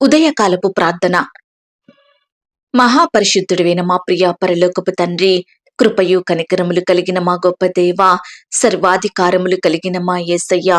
ఉదయకాలపు ప్రార్థన. మహాపరిశుద్ధుడివైన మా ప్రియ పరలోకపు తండ్రి కృపయు కనికరములు కలిగిన మా గొప్ప దేవ సర్వాధికారములు కలిగిన మా యేసయ్య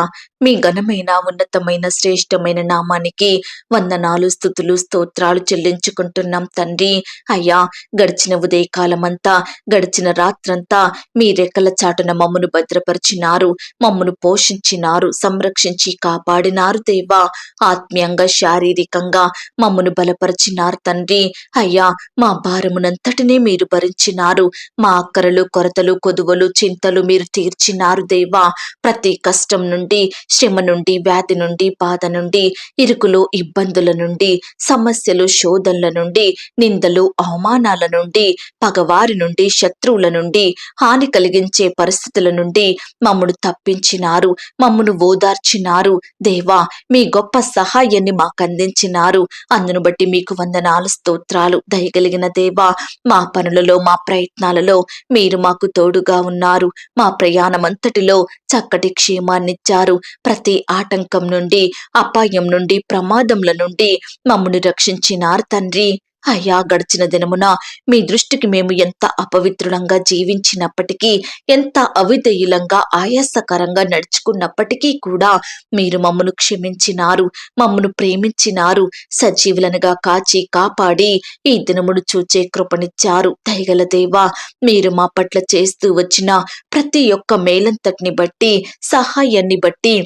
మీ ఘనమైన ఉన్నతమైన శ్రేష్టమైన నామానికి వందనాలు స్థుతులు స్తోత్రాలు చెల్లించుకుంటున్నాం తండ్రి. అయ్యా గడిచిన ఉదయకాలమంతా గడిచిన రాత్రంతా మీ రెక్కల చాటున మమ్మను భద్రపరిచినారు మమ్మను పోషించినారు సంరక్షించి కాపాడినారు దేవా. ఆత్మీయంగా శారీరకంగా మమ్మను బలపరిచినారు తండ్రి. అయ్యా మా భారమునంతటినే మీరు భరించినారు మా అక్కరలు కొరతలు కొదువలు చింతలు మీరు తీర్చినారు దేవా. ప్రతి కష్టం నుండి శ్రమ నుండి వ్యాధి నుండి బాధ నుండి ఇరుకులు ఇబ్బందుల నుండి సమస్యలు శోధనల నుండి నిందలు అవమానాల నుండి పగవారి నుండి శత్రువుల నుండి హాని కలిగించే పరిస్థితుల నుండి మమ్మను తప్పించినారు మమ్మను ఓదార్చినారు దేవా. మీ గొప్ప సహాయాన్ని మాకు అందించినారు. అందును బట్టి మీకు వందనాలు స్తోత్రాలు దయగలిగిన దేవా. మా పనులలో మా ప్రయత్నాలలో మీరు మాకు తోడుగా ఉన్నారు. మా ప్రయాణమంతటిలో చక్కటి క్షేమాన్నిచ్చారు. ప్రతి ఆటంకం నుండి అపాయం నుండి ప్రమాదముల నుండి మమ్మల్ని రక్షించినారు తండ్రి. అయ్యా గడిచిన దినమున మీ దృష్టికి మేము ఎంత అపవిత్రులంగా జీవించినప్పటికీ ఎంత అవిధేయులంగా ఆయాసకరంగా నడుచుకున్నప్పటికీ కూడా మీరు మమ్మను క్షమించినారు మమ్మను ప్రేమించినారు సజీవులనుగా కాచి కాపాడి ఈ దినమును చూచే కృపనిచ్చారు. దయగల దేవా మీరు మా పట్ల చేస్తూ వచ్చిన ప్రతి ఒక్క మేలంతటిని బట్టి సహాయాన్ని బట్టి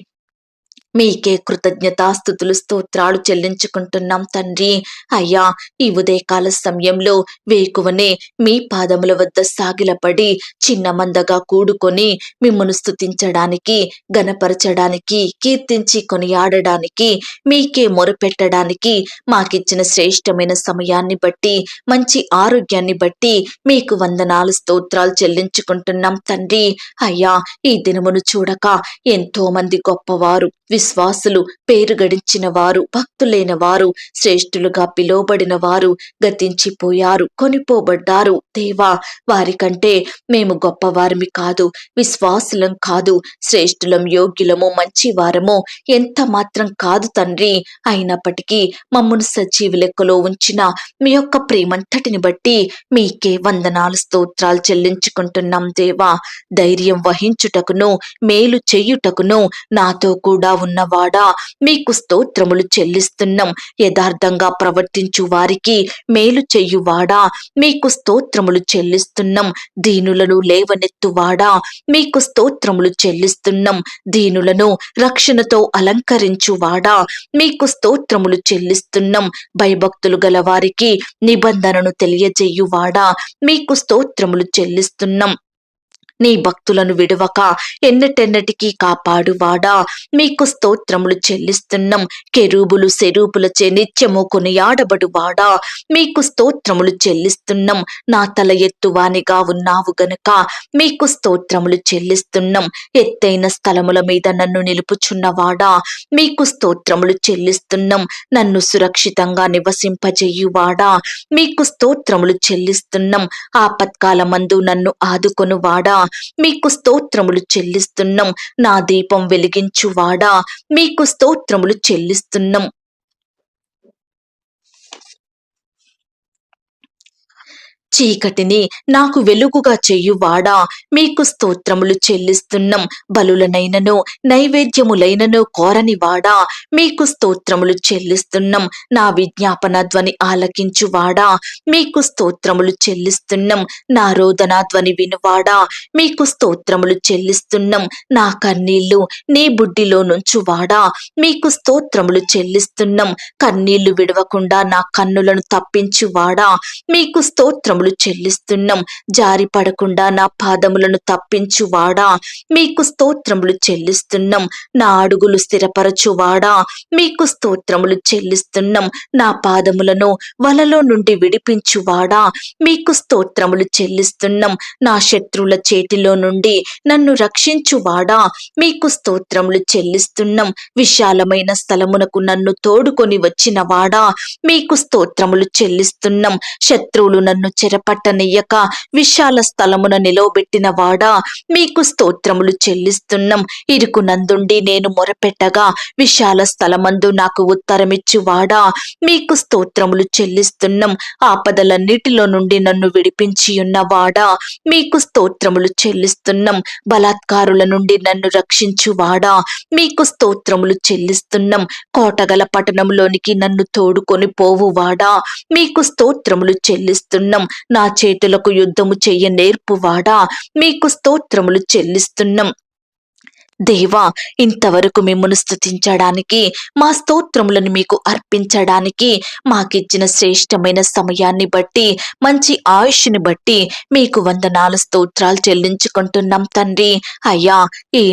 మీకే కృతజ్ఞతాస్థుతులు స్తోత్రాలు చెల్లించుకుంటున్నాం తండ్రి. అయ్యా ఈ ఉదయకాల సమయంలో వేకువనే మీ పాదముల వద్ద సాగిలపడి చిన్న మందగా కూడుకొని మిమ్మను స్తుతించడానికి గనపరచడానికి కీర్తించి కొనియాడడానికి మీకే మొరపెట్టడానికి మాకిచ్చిన శ్రేష్టమైన సమయాన్ని బట్టి మంచి ఆరోగ్యాన్ని బట్టి మీకు వందనాలు స్తోత్రాలు చెల్లించుకుంటున్నాం తండ్రి. అయ్యా ఈ దినమును చూడక ఎంతో మంది గొప్పవారు విశ్వాసులు పేరు గడించిన వారు భక్తులైన వారు శ్రేష్ఠులుగా పిలువబడిన వారు గతించిపోయారు కొనిపోబడ్డారు. దేవా వారికంటే మేము గొప్పవారిమి కాదు విశ్వాసులం కాదు శ్రేష్ఠులం యోగ్యులము మంచి వారము ఎంత మాత్రం కాదు తండ్రి అయినప్పటికీ మమ్మను సజీవ లెక్కలో ఉంచిన మీ యొక్క ప్రేమంతటిని బట్టి మీకే వందనాలు స్తోత్రాలు చెల్లించుకుంటున్నాం దేవా. ధైర్యం వహించుటకును మేలు చెయ్యుటకును నాతో కూడా ఉన్నవాడా? మీకు స్తోత్రములు చెల్లిస్తున్నాం. యథార్థంగా ప్రవర్తించు వారికి మేలు చెయ్యువాడా మీకు స్తోత్రములు చెల్లిస్తున్నాం. దీనులను లేవనెత్తువాడా? మీకు స్తోత్రములు చెల్లిస్తున్నాం. దీనులను రక్షణతో అలంకరించువాడా? మీకు స్తోత్రములు చెల్లిస్తున్నాం. భయభక్తులు గల వారికి నిబంధనను తెలియజేయువాడా? మీకు స్తోత్రములు చెల్లిస్తున్నాం. నీ భక్తులను విడవక ఎన్నటెన్నటికీ కాపాడువాడా? మీకు స్తోత్రములు చెల్లిస్తున్నాం. కెరూబులు సెరూపులచే నిత్యము కొనియాడబడువాడా? మీకు స్తోత్రములు చెల్లిస్తున్నాం. నా తల ఎత్తువానిగా ఉన్నావు గనుక మీకు స్తోత్రములు చెల్లిస్తున్నాం. ఎత్తైన స్థలముల మీద నన్ను నిలుపుచున్నవాడా? మీకు స్తోత్రములు చెల్లిస్తున్నాం. నన్ను సురక్షితంగా నివసింపజేయువాడా? మీకు స్తోత్రములు చెల్లిస్తున్నాం. ఆపత్కాలమందు నన్ను ఆదుకొనువాడా? మీకు స్తోత్రములు చెల్లిస్తున్నాం. నా దీపం వెలిగించువాడా? మీకు స్తోత్రములు చెల్లిస్తున్నాం. చీకటిని నాకు వెలుగుగా చేయువాడా? మీకు స్తోత్రములు చెల్లిస్తున్నాం. బలులనైనను నైవేద్యములైనను కోరని వాడా మీకు స్తోత్రములు చెల్లిస్తున్నాం. నా విజ్ఞాపన ధ్వని ఆలకించువాడా? మీకు స్తోత్రములు చెల్లిస్తున్నాం. నా రోదనా ధ్వని వినువాడా? మీకు స్తోత్రములు చెల్లిస్తున్నాం. నా కన్నీళ్ళు నీ బుడ్డిలో నుంచువాడా? మీకు స్తోత్రములు చెల్లిస్తున్నాం. కన్నీళ్ళు విడవకుండా నా కన్నులను తప్పించువాడా? మీకు స్తోత్రములు చెల్లిస్తున్నాం. జారి పడకుండా నా పాదములను తప్పించువాడా? మీకు స్తోత్రములు చెల్లిస్తున్నాం. నా అడుగులు స్థిరపరచువాడా? మీకు స్తోత్రములు చెల్లిస్తున్నాం. నా పాదములను వలలో నుండి విడిపించువాడా? మీకు స్తోత్రములు చెల్లిస్తున్నాం. నా శత్రువుల చేతిలో నుండి నన్ను రక్షించువాడా? మీకు స్తోత్రములు చెల్లిస్తున్నాం. విశాలమైన స్థలమునకు నన్ను తోడుకొని వచ్చినవాడా? మీకు స్తోత్రములు చెల్లిస్తున్నాం. శత్రువులు నన్ను చెర స్థిరపట్టనియ్యక విశాల స్థలమున నిలవబెట్టిన వాడా మీకు స్తోత్రములు చెల్లిస్తున్నాం. ఇరుకు నందుండి నేను మొరపెట్టగా విశాల స్థలమందు నాకు ఉత్తరమిచ్చు వాడా మీకు స్తోత్రములు చెల్లిస్తున్నాం. ఆపదలన్నిటిలో నుండి నన్ను విడిపించి ఉన్నవాడా మీకు స్తోత్రములు చెల్లిస్తున్నాం. బలాత్కారుల నుండి నన్ను రక్షించువాడా మీకు స్తోత్రములు చెల్లిస్తున్నాం. కోటగల పట్టణంలోనికి నన్ను తోడుకొని పోవువాడా మీకు స్తోత్రములు చెల్లిస్తున్నాం. నా చేతులకు యుద్ధము చెయ్య నేర్పువాడా మీకు స్తోత్రములు చెల్లిస్తున్నాం. దేవా ఇంతవరకు మిమ్మల్ని స్థుతించడానికి మా స్తోత్రములను మీకు అర్పించడానికి మాకిచ్చిన శ్రేష్టమైన సమయాన్ని బట్టి మంచి ఆయుష్ని బట్టి మీకు వందనాలు స్తోత్రాలు చెల్లించుకుంటున్నాం తండ్రి. అయ్యా ఈ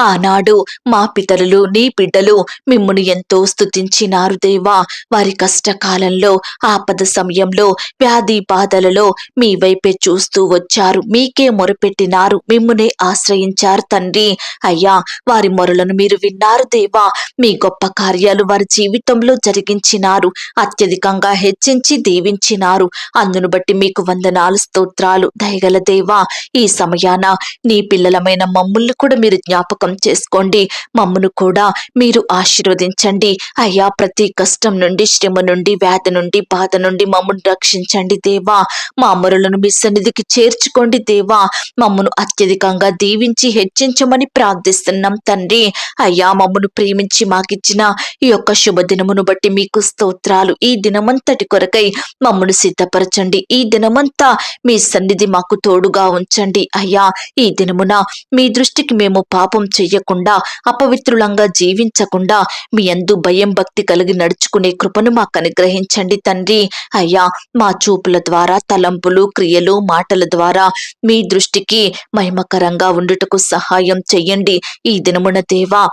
ఆనాడు మా పితరులు నీ బిడ్డలు మిమ్మును ఎంతో స్థుతించినారు దేవా. వారి కష్టకాలంలో ఆపద సమయంలో వ్యాధి బాధలలో మీ వైపే చూస్తూ వచ్చారు. మీకే మొరపెట్టినారు. మిమ్మునే ఆశ్రయించారు తండ్రి. అయ్యా వారి మొరలను మీరు విన్నారు దేవా. మీ గొప్ప కార్యాలు వారి జీవితంలో జరిగించినారు. అత్యధికంగా హెచ్చించి దీవించినారు. అందును బట్టి మీకు వందనాలు స్తోత్రాలు దయగల దేవా. ఈ సమయాన నీ పిల్లలమైన మమ్ముల్ని కూడా మీరు జ్ఞాపకం చేసుకోండి. మమ్మను కూడా మీరు ఆశీర్వదించండి. అయ్యా ప్రతి కష్టం నుండి శ్రమ నుండి వ్యాధి నుండి బాధ నుండి మమ్మను రక్షించండి దేవా. మా అమరులను మీ సన్నిధికి చేర్చుకోండి దేవా. మమ్మను అత్యధికంగా దీవించి హెచ్చించమని ప్రార్థిస్తున్నాం తండ్రి. అయ్యా మమ్మను ప్రేమించి మాకిచ్చిన ఈ యొక్క శుభదినమును బట్టి మీకు స్తోత్రాలు ఈ దినమంతటి కొరకై మమ్మను సిద్ధపరచండి. ఈ దినమంతా మీ సన్నిధి మాకు తోడుగా ఉంచండి. అయ్యా ఈ దినమున మీ దృష్టికి మేము పాపం చెయ్యకుండా అపవిత్రులంగా జీవించకుండా మీ అందు భయం భక్తి కలిగి నడుచుకునే కృపను మాకు అనుగ్రహించండి తండ్రి. అయ్యా మా చూపుల ద్వారా తలంపులు క్రియలు మాటల ద్వారా మీ దృష్టికి మహిమకరంగా ఉండుటకు సహాయం చెయ్యండి. ఈ దినమున దేవా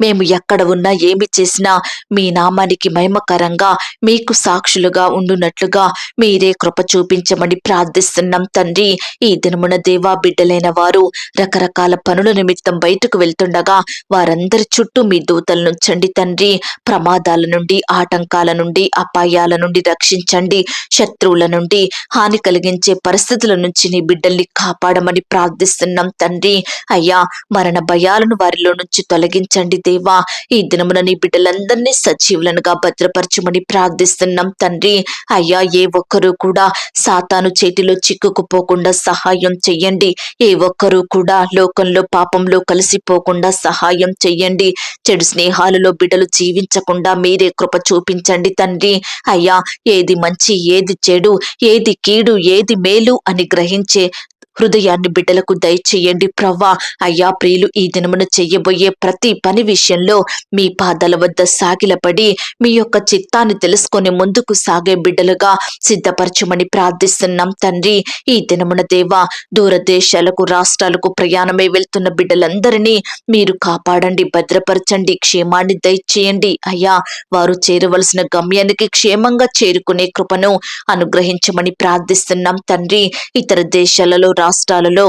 మేము ఎక్కడ ఉన్నా ఏమి చేసినా మీ నామానికి మహిమకరంగా మీకు సాక్షులుగా ఉండునట్లుగా మీరే కృప చూపించమని ప్రార్థిస్తున్నాం తండ్రి. ఈ దినమున దేవా బిడ్డలైన వారు రకరకాల పనుల నిమిత్తం బయటకు వెళ్తుండగా వారందరి చుట్టూ మీ దూతల నుంచండి తండ్రి. ప్రమాదాల నుండి ఆటంకాల నుండి అపాయాల నుండి రక్షించండి. శత్రువుల నుండి హాని కలిగించే పరిస్థితుల నుంచి నీ బిడ్డల్ని కాపాడమని ప్రార్థిస్తున్నాం తండ్రి. అయ్యా మరణ భయాలను వారిలో నుంచి తొలగించండి దేవా ఈ దినమున నీ బిడ్డలందరినీ సజీవులనుగా భద్రపరచమని ప్రార్థిస్తున్నాం తండ్రి. అయ్యా ఏ ఒక్కరూ కూడా సాతాను చేతిలో చిక్కుకుపోకుండా సహాయం చెయ్యండి. ఏ ఒక్కరూ కూడా లోకంలో పాపంలో కలిసిపోకుండా సహాయం చెయ్యండి. చెడు స్నేహాలలో బిడ్డలు జీవించకుండా మీరే కృప చూపించండి తండ్రి. అయ్యా ఏది మంచి ఏది చెడు ఏది కీడు ఏది మేలు అని గ్రహించే హృదయాన్ని బిడ్డలకు దయచేయండి ప్రవ్వా. అయ్యా ప్రియులు ఈ దినమున చెయ్యబోయే ప్రతి పని విషయంలో మీ పాదాల వద్ద సాగిలపడి మీ యొక్క చిత్తాన్ని తెలుసుకొని ముందుకు సాగే బిడ్డలుగా సిద్ధపరచమని ప్రార్థిస్తున్నాం తండ్రి. ఈ దినమున దేవా దూరదేశాలకు రాష్ట్రాలకు ప్రయాణమై వెళ్తున్న బిడ్డలందరినీ మీరు కాపాడండి భద్రపరచండి క్షేమాన్ని దయచేయండి. అయ్యా వారు చేరవలసిన గమ్యానికి క్షేమంగా చేరుకునే కృపను అనుగ్రహించమని ప్రార్థిస్తున్నాం తండ్రి. ఇతర దేశాలలో రాష్ట్రాలలో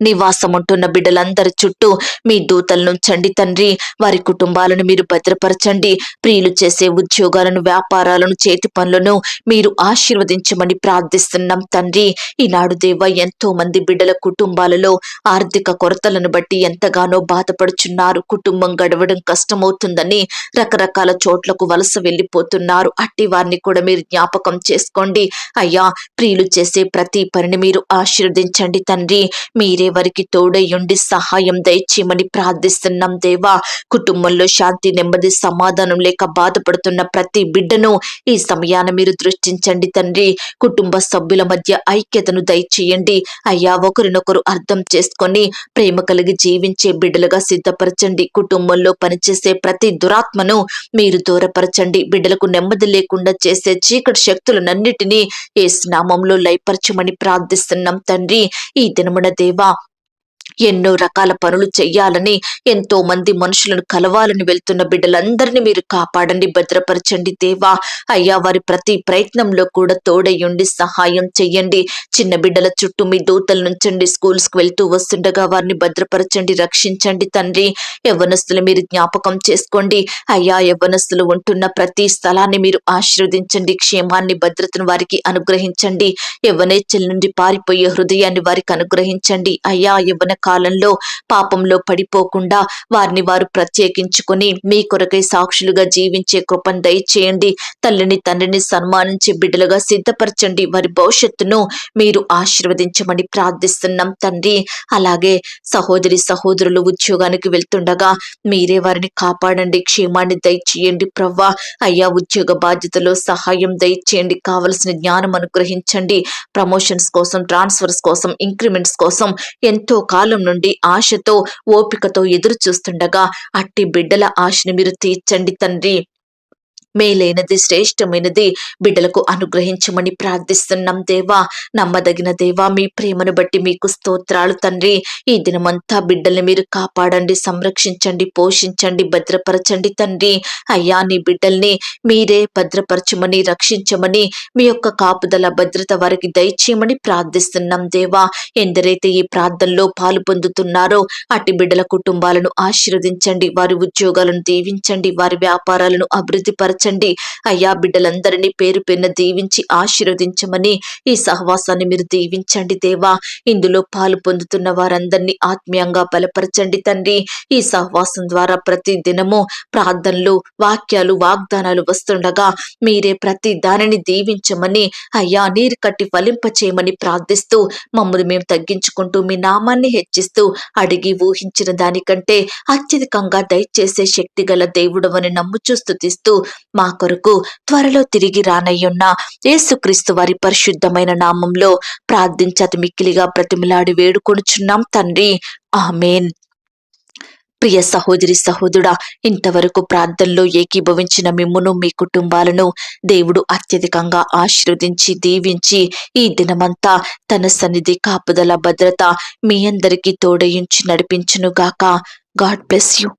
నివాసం ఉంటున్న బిడ్డలందరి చుట్టూ మీ దూతలనుంచండి తండ్రి. వారి కుటుంబాలను మీరు భద్రపరచండి. ప్రియులు చేసే ఉద్యోగాలను వ్యాపారాలను చేతి పనులను మీరు ఆశీర్వదించమని ప్రార్థిస్తున్నాం తండ్రి. ఈనాడు దేవ ఎంతో మంది బిడ్డల కుటుంబాలలో ఆర్థిక కొరతలను బట్టి ఎంతగానో బాధపడుచున్నారు. కుటుంబం గడవడం కష్టమవుతుందని రకరకాల చోట్లకు వలస వెళ్ళిపోతున్నారు. అట్టి వారిని కూడా మీరు జ్ఞాపకం చేసుకోండి. అయ్యా ప్రియులు చేసే ప్రతి పనిని మీరు ఆశీర్వదించండి తండ్రి. మీరే వారికి తోడయ్యుండి సహాయం దయచేయమని ప్రార్థిస్తున్నాం దేవా. కుటుంబంలో శాంతి నెమ్మది సమాధానం లేక బాధపడుతున్న ప్రతి బిడ్డను ఈ సమయాన మీరు దృష్టించండి తండ్రి. కుటుంబ సభ్యుల మధ్య ఐక్యతను దయచేయండి. అయ్యా ఒకరినొకరు అర్థం చేసుకొని ప్రేమ కలిగి జీవించే బిడ్డలుగా సిద్ధపరచండి. కుటుంబంలో పనిచేసే ప్రతి దురాత్మను మీరు దూరపరచండి. బిడ్డలకు నెమ్మది లేకుండా చేసే చీకటి శక్తులనన్నిటినీ ఏ స్నామంలో లయపరచమని ప్రార్థిస్తున్నాం తండ్రి. ఈ దినమున దేవా ఎన్నో రకాల పనులు చెయ్యాలని ఎంతో మంది మనుషులను కలవాలని వెళ్తున్న బిడ్డలందరినీ మీరు కాపాడండి భద్రపరచండి దేవా. అయ్యా వారి ప్రతి ప్రయత్నంలో కూడా తోడయ్యుండి సహాయం చెయ్యండి. చిన్న బిడ్డల చుట్టూ మీ దూతలు నుంచండి స్కూల్స్కు వెళ్తూ వస్తుండగా వారిని భద్రపరచండి రక్షించండి తండ్రి. యవ్వనస్తులు మీరు జ్ఞాపకం చేసుకోండి. అయ్యా యవ్వనస్తులు ఉంటున్న ప్రతి స్థలాన్ని మీరు ఆశీర్వదించండి. క్షేమాన్ని భద్రతను వారికి అనుగ్రహించండి. యవ్వనేచ్చల నుండి పారిపోయే హృదయాన్ని వారికి అనుగ్రహించండి. అయ్యా యవ్వన కాలంలో పాపంలో పడిపోకుండా వారిని వారు ప్రత్యేకించుకొని మీ కొరకై సాక్షులుగా జీవించే కృపను దయచేయండి. తల్లిని తండ్రిని సన్మానించే బిడ్డలుగా సిద్ధపరచండి. వారి భవిష్యత్తును మీరు ఆశీర్వదించమని ప్రార్థిస్తున్నాం తండ్రి. అలాగే సహోదరి సహోదరులు ఉద్యోగానికి వెళ్తుండగా మీరే వారిని కాపాడండి. క్షేమాన్ని దయచేయండి ప్రవ్వా. అయ్యా ఉద్యోగ బాధ్యతలో సహాయం దయచేయండి. కావలసిన జ్ఞానం అనుగ్రహించండి. ప్రమోషన్స్ కోసం ట్రాన్స్ఫర్స్ కోసం ఇంక్రిమెంట్స్ కోసం ఎంతో కాలం నుండి ఆశతో ఓపికతో ఎదురు చూస్తుండగా అట్టి బిడ్డల ఆశని మీరు తీర్చండి తండ్రి. మేలైనది శ్రేష్టమైనది. బిడ్డలకు అనుగ్రహించమని ప్రార్థిస్తున్నాం దేవా. నమ్మదగిన దేవా మీ ప్రేమను బట్టి మీకు స్తోత్రాలు తండ్రి. ఈ దినమంతా బిడ్డల్ని మీరు కాపాడండి సంరక్షించండి పోషించండి భద్రపరచండి తండ్రి. అయ్యా నీ బిడ్డల్ని మీరే భద్రపరచమని రక్షించమని మీ యొక్క కాపుదల భద్రత వారికి దయచేయమని ప్రార్థిస్తున్నాం దేవా. ఎందరైతే ఈ ప్రార్థనలో పాలు పొందుతున్నారో అట్టి బిడ్డల కుటుంబాలను ఆశీర్వదించండి వారి ఉద్యోగాలను దీవించండి వారి వ్యాపారాలను అభివృద్ధి మార్చండి అయ్యా బిడ్డలందరినీ పేరు పెన్న దీవించి ఆశీర్వదించమని ఈ సహవాసాన్ని మీరు దీవించండి దేవా. ఇందులో పాలు పొందుతున్న వారందరినీ ఆత్మీయంగా బలపరచండి తండ్రి. ఈ సహవాసం ద్వారా ప్రతి దినము ప్రార్థనలు వాక్యాలు వాగ్దానాలు వస్తుండగా మీరే ప్రతి దానిని దీవించమని అయ్యా నీరు కట్టి ఫలింపచేయమని ప్రార్థిస్తూ మమ్మల్ని మేము తగ్గించుకుంటూ మీ నామాన్ని హెచ్చిస్తూ అడిగి ఊహించిన దానికంటే అత్యధికంగా దయచేసే శక్తి గల దేవుడవని నమ్ముచూ స్తుతిస్తూ మా కొరకు త్వరలో తిరిగి రానయ్యున్న యేసుక్రీస్తు వారి పరిశుద్ధమైన నామంలో ప్రార్థించతి మిక్కిలిగా ప్రతిమలాడి వేడుకొనుచున్నాం తండ్రి. ఆమెన్. ప్రియ సహోదరి సహోదరుడా ఇంతవరకు ప్రార్థనలో ఏకీభవించిన మిమ్మును మీ కుటుంబాలను దేవుడు అత్యధికంగా ఆశీర్వదించి దీవించి ఈ దినమంతా తన సన్నిధి కాపుదల భద్రత మీ అందరికీ తోడయించి నడిపించునుగాక. God bless you.